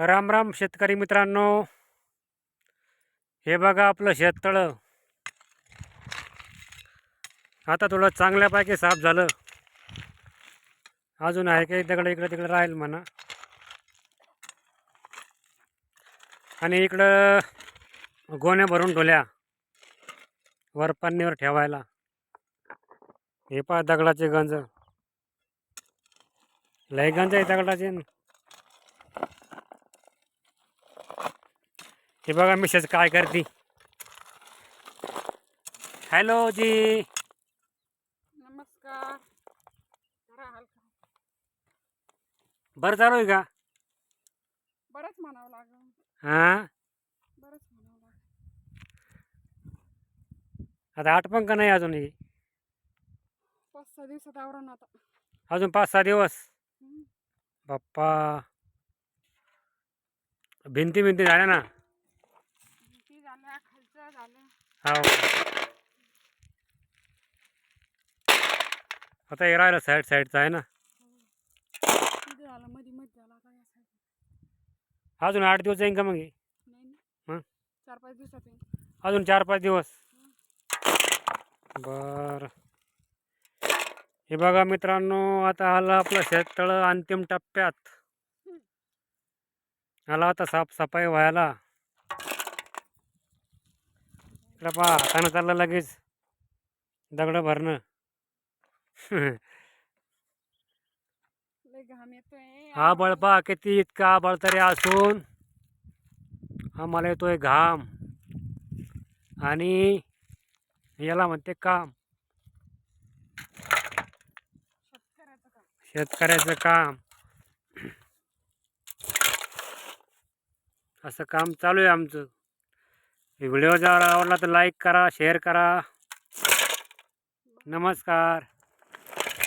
राम राम शेतकरी मित्रांनो. हे बघा आपलं शेततळं. आता थोडं चांगल्यापैकी साफ झालं. अजून आहे काही दगड इकडं तिकडं राहील म्हणा. आणि इकडं गोण्या भरून ठेवल्या. वर पन्नीवर ठेवायला. हे पहा दगडाचे गंज. लय गंज आहे दगडाचे. हे बघा मिसेस काय करते. हॅलो जी. नमस्कार. बरं चालू आहे का? बरंच म्हणावं लागेल. हां? बरंच म्हणावं लागेल. आता आठ का नाही अजून हे? पाच सहा दिवसात आवरण आता. अजून पाच सहा दिवस? हम्म. बाप्पा. भिंती भिंती झाल्या ना भिंती झाल्या खालचं झालं हो आता हे राहिलं साईड साईडचं आहे ना. अजून आठ दिवस जाईन का मग हे? चार पाच दिवसात अजून चार पाच दिवस? बर. हे बघा मित्रांनो आता आलं आपलं शेततळं अंतिम टप्प्यात. आला आता साफसफाई व्हायला. इकडं पहा हातानं चाललं लगेच. दगडं भरणं. हा बळ पहा किती इतका बळ तरी असून. आम्हाला येतोय घाम. आणि याला म्हणते काम. शेतकऱ्याचं काम. असं काम चालू आहे आमचं. व्हिडिओ जर आवडला तर लाईक करा शेअर करा नमस्कार